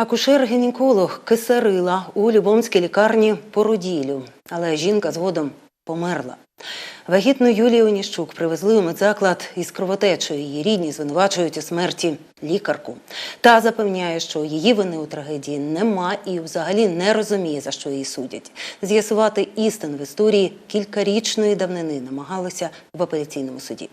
Акушер-гінеколог кисарила у Любомській лікарні породіллю, але жінка згодом померла. Вагітну Юлію Оніщук привезли у медзаклад із кровотечею. Її рідні звинувачують у смерті лікарку. Та запевняє, що її вини у трагедії нема і взагалі не розуміє, за що її судять. З'ясувати істину в історії кількарічної давнини намагалися в апеляційному суді.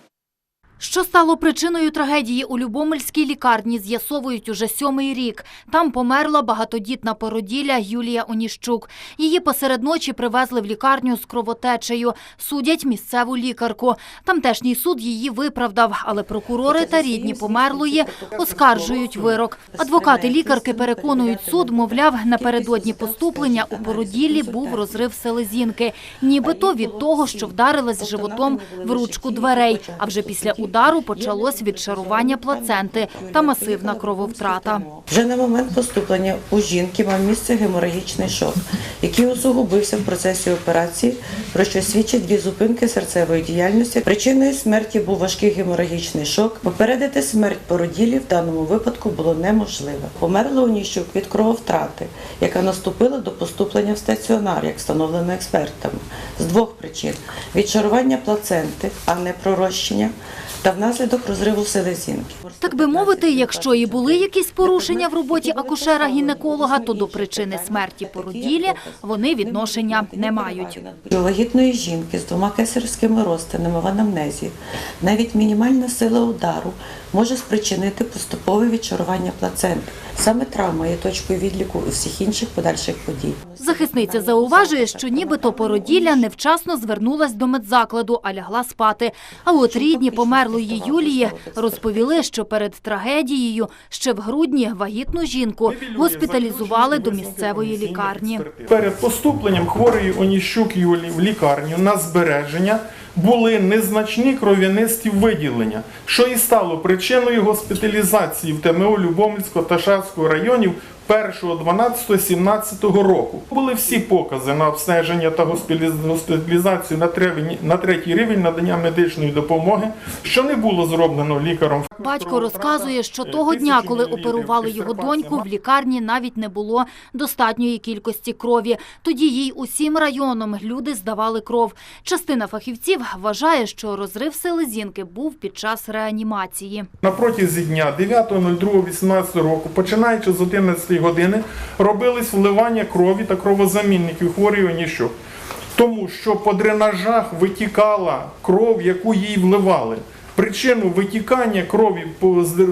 Що стало причиною трагедії у Любомельській лікарні, з'ясовують уже сьомий рік. Там померла багатодітна породілля Юлія Оніщук. Її посеред ночі привезли в лікарню з кровотечею. Судять місцеву лікарку. Тамтешній суд її виправдав, але прокурори та рідні померлої оскаржують вирок. Адвокати лікарки переконують суд, мовляв, напередодні поступлення у породіллі був розрив селезінки. Нібито від того, що вдарилась животом в ручку дверей. А вже після удару почалось відшарування плаценти та масивна крововтрата. Вже на момент поступлення у жінки мав місце геморагічний шок, який усугубився в процесі операції, про що свідчать дві зупинки серцевої діяльності. Причиною смерті був важкий геморагічний шок. Попередити смерть породілі в даному випадку було неможливо. Померла Оніщук від крововтрати, яка наступила до поступлення в стаціонар, як встановлено експертами, з двох причин: відшарування плаценти, а не пророщення, та внаслідок розриву селезінки. Так би мовити, якщо і були якісь порушення в роботі акушера-гінеколога, то до причини смерті породілі вони відношення не мають. У вагітної жінки з двома кесарськими розтинами в анамнезі навіть мінімальна сила удару може спричинити поступове відчарування плаценти. Саме травма є точкою відліку у всіх інших подальших подій. Захисниця зауважує, що нібито породілля невчасно звернулась до медзакладу, а лягла спати. А от рідні померлої Юлії розповіли, що перед трагедією ще в грудні вагітну жінку госпіталізували до місцевої лікарні. Перед поступленням хворої Оніщук Юлії в лікарню на збереження були незначні кров'янисті виділення, що і стало причиною госпіталізації в ТМО Любомльського та Шарського районів 1.12.17 року. Були всі покази на обстеження та госпіталіз- госпіталізацію на третій, на третій рівень надання медичної допомоги, що не було зроблено лікаром. Батько розказує, що того дня, коли оперували його доньку, в лікарні навіть не було достатньої кількості крові. Тоді їй усім районом люди здавали кров. Частина фахівців вважає, що розрив селезінки був під час реанімації. На протязі дня 9.02.18 року, починаючи з 11 години, робились вливання крові та кровозамінників хворої Оніщук. Тому що по дренажах витікала кров, яку їй вливали. Причину витікання крові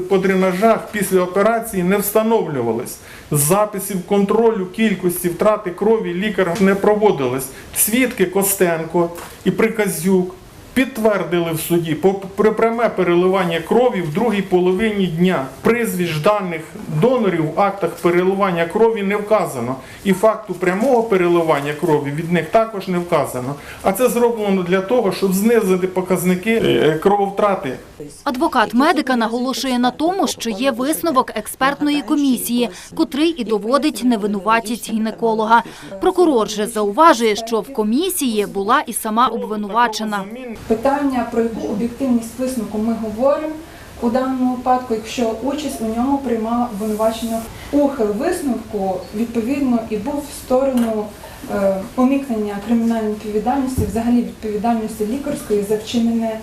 по, дренажах після операції не встановлювалось. Записів контролю кількості втрати крові лікарем не проводилось. Свідки Костенко і Приказюк підтвердили в суді про пряме переливання крові в другій половині дня. Прізвищ даних донорів в актах переливання крові не вказано. І факту прямого переливання крові від них також не вказано. А це зроблено для того, щоб знизити показники е, крововтрати. Адвокат медика наголошує на тому, що є висновок експертної комісії, котрий і доводить невинуватість гінеколога. Прокурор же зауважує, що в комісії була і сама обвинувачена. Питання, про яку об'єктивність висновку ми говоримо. У даному випадку, якщо участь у ньому приймала обвинувачення ухил висновку, відповідно і був в сторону е, уникнення кримінальної відповідальності, взагалі відповідальності лікарської за вчинене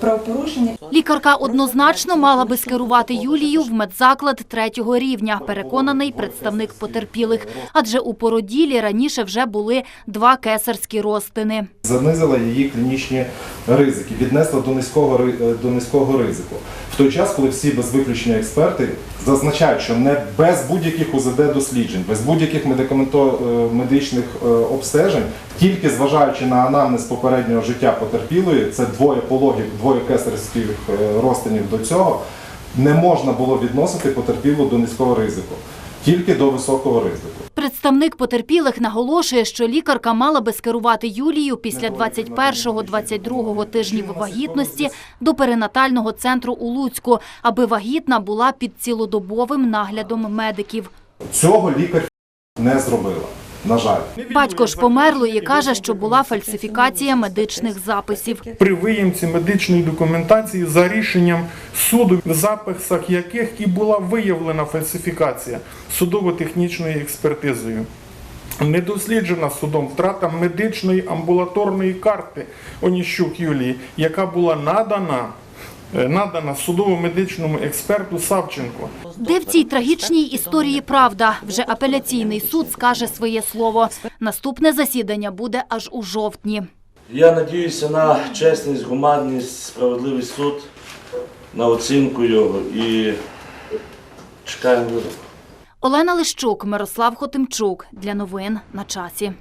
правопорушення. Лікарка однозначно мала би скерувати Юлію в медзаклад третього рівня, переконаний представник потерпілих. Адже у породілі раніше вже були два кесарські розтини. занизила її клінічні ризики, віднесла до низького е, до низького ризику. Той час, коли всі без виключення експерти зазначають, що не без будь-яких УЗД досліджень, без будь-яких е, медичних е, обстежень, тільки зважаючи на анамнез попереднього життя потерпілої, це двоє пологів, двоє кесарських е, розтинів до цього, не можна було відносити потерпілу до низького ризику, тільки до високого ризику. Представник потерпілих наголошує, що лікарка мала би скерувати Юлію після 21-22 тижнів вагітності до перинатального центру у Луцьку, аби вагітна була під цілодобовим наглядом медиків. Цього лікар не зробила. На жаль. Батько ж померлої каже, що була фальсифікація медичних записів. При виїмці медичної документації за рішенням суду, в записах яких і була виявлена фальсифікація судово-технічною експертизою. Не досліджена судом втрата медичної амбулаторної карти Оніщук Юлії, яка була надана, надана судово-медичному експерту Савченко. Де в цій трагічній історії правда? Вже апеляційний суд скаже своє слово. Наступне засідання буде аж у жовтні. Я надіюся на чесність, гуманність, справедливий суд, на оцінку його і чекаємо вироку. Олена Лищук, Мирослав Хотимчук. Для новин на часі.